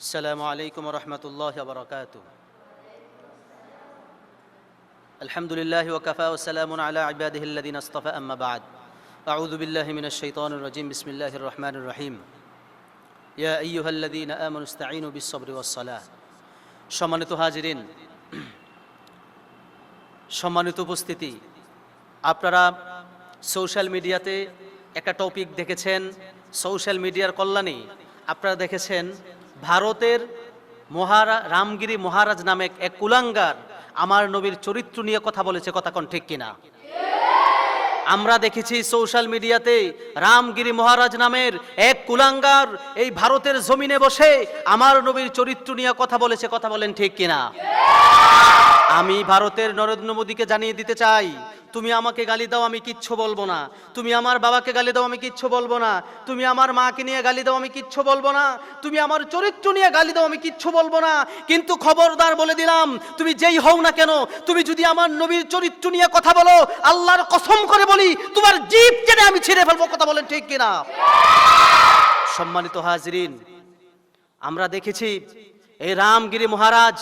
السلام عليكم ورحمة الله وبركاته الحمد لله وكفى وسلام على عباده الذين اصطفى أما بعد أعوذ بالله من الشيطان الرجيم بسم الله الرحمن الرحيم يا أيها الذين آمنوا استعينوا بالصبر والصلاة সম্মানিত হাজিরিন সম্মানিত উপস্থিতি আপনারা সোশ্যাল মিডিয়াতে একটা টপিক দেখেছেন সোশ্যাল মিডিয়ার কল্যাণে আপনারা দেখেছেন ভারতের মহারা, রামগিরি মহারাজ নামে এক- কুলাঙ্গার আমার নবীর চরিত্র নিয়ে কথা বলেছে, কথা কোন ঠিক কিনা? আমরা দেখেছি সোশ্যাল মিডিয়াতে রামগিরি মহারাজ নামের এক কুলাঙ্গার এই ভারতের জমিনে বসে আমার নবীর চরিত্র নিয়ে কথা বলেছে, কথা বলেন ঠিক কিনা? আমি ভারতের নরেন্দ্র মোদীকে জানিয়ে দিতে চাই তুমি আমাকে গালি দাও, আমি কিচ্ছু বলব না। তুমি আমার বাবাকে গালি দাও, আমি কিচ্ছু বলব না। তুমি আমার মাকে নিয়ে গালি দাও, আমি কিচ্ছু বলব না। তুমি আমার চরিত্র নিয়ে গালি দাও, আমি কিচ্ছু বলব না। কিন্তু খবরদার বলে দিলাম, তুমি যেই হও না কেন, তুমি যদি আমার নবীর চরিত্র নিয়ে কথা বলো, আল্লাহর কসম করে বলি, তোমার জীব টেনে আমি ছিঁড়ে ফেলব, কথা বলেন ঠিক কিনা? সম্মানিত হাজরিন, আমরা দেখেছি এই রামগিরি মহারাজ,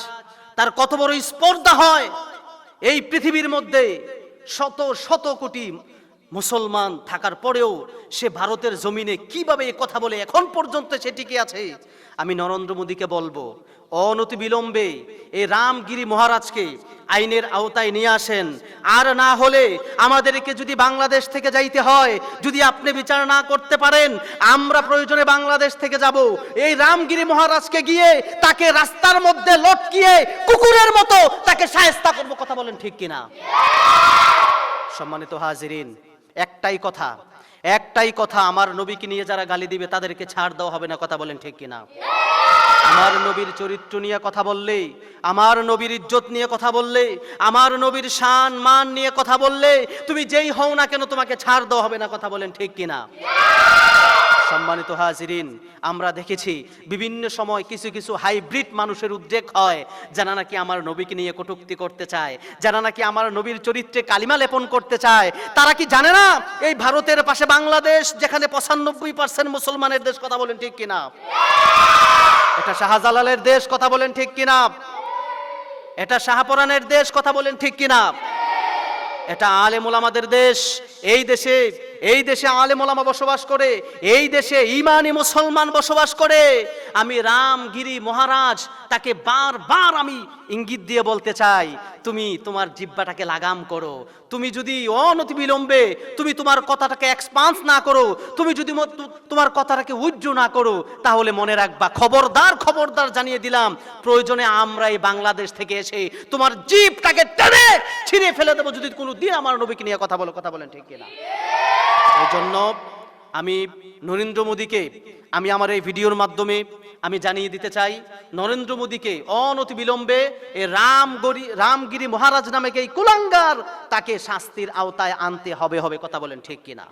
তার কত বড় স্পর্ধা হয় এই পৃথিবীর মধ্যে। শত শত কোটি মুসলমান থাকার পরেও সে ভারতের জমিনে কীভাবে কথা বলে এখন পর্যন্ত সে টিকে আছে? আমি নরেন্দ্র মোদীকে বলব অনতি বিলম্বে এই রামগিরি মহারাজকে আইনের আওতায় নিয়ে আসেন। আর না হলে আমাদেরকে যদি বাংলাদেশ থেকে যাইতে হয়, যদি আপনি বিচার না করতে পারেন, আমরা প্রয়োজনে বাংলাদেশ থেকে যাব। এই রামগিরি মহারাজকে গিয়ে তাকে রাস্তার মধ্যে লটকিয়ে কুকুরের মতো তাকে বলেন ঠিক কিনা? সম্মানিত হাজিরিন, একটাই কথা একটাই কথা, আমার নবীকে নিয়ে যারা গালি দিবে, তাদেরকে ছাড় দেওয়া হবে না, কথা বলেন ঠিক কিনা? আমার নবীর চরিত্র নিয়ে কথা বললে আমার নবীর ইজ্জত নিয়ে কথা বললে আমার নবীর শান, মান নিয়ে কথা বললে তুমি যেই হও না কেন, তোমাকে ছাড় দেওয়া হবে না, কথা বলেন ঠিক কিনা? সম্মানিত হাজিরিন, আমরা দেখেছি বিভিন্ন সময় কিছু কিছু হাইব্রিড মানুষের উদ্রেক হয়। যারা নাকি আমার নবীকে নিয়ে কটুক্তি করতে চায়, যারা নাকি আমার নবীর চরিত্রে কালিমা লেপন করতে চায়, তারা কি জানে না? এই ভারতের পাশে বাংলাদেশ, যেখানে পঁচানব্বই পার্সেন্ট মুসলমানের দেশ, কথা বলেন ঠিক কিনা? এটা শাহজালালের দেশ, কথা বলেন ঠিক কিনা? এটা শাহপরানের দেশ, কথা বলেন ঠিক কিনা? এটা আলেমুল আমাদের দেশ এই দেশে এই দেশে আলেম ওলামা বসবাস করে, এই দেশে ইমানি মুসলমান বসবাস করে। আমি রামগিরি মহারাজ, তাকে বারবার আমি ইঙ্গিত দিয়ে বলতে চাই, তুমি তোমার জিব্বাটাকে লাগাম করো। তুমি যদি অনতি বিলম্বে তুমি তোমার কথাটাকে এক্সপান্স না করো, তুমি যদি তোমার কথাটাকে উজ্জ্ব না করো, তাহলে মনে রাখবা, খবরদার খবরদার জানিয়ে দিলাম, প্রয়োজনে আমরা এই বাংলাদেশ থেকে এসে তোমার জিপটাকে টেনে ছিঁড়ে ফেলে দেবো। যদি কোনো দিন আমার নবীকে নিয়ে কথা বলো, কথা বলেন ঠিক। কিনা এই জন্য আমি নরেন্দ্র মোদীকে আমি আমার এই ভিডিওর মাধ্যমে আমি জানিয়ে দিতে চাই, নরেন্দ্র মোদীকে অনতিবিলম্বে এই রামগরি, রামগিরি মহারাজ নামে এই কুলাঙ্গার তাকে শাস্তির আওতায় আনতে হবে হবে কথা বলেন ঠিক কিনা?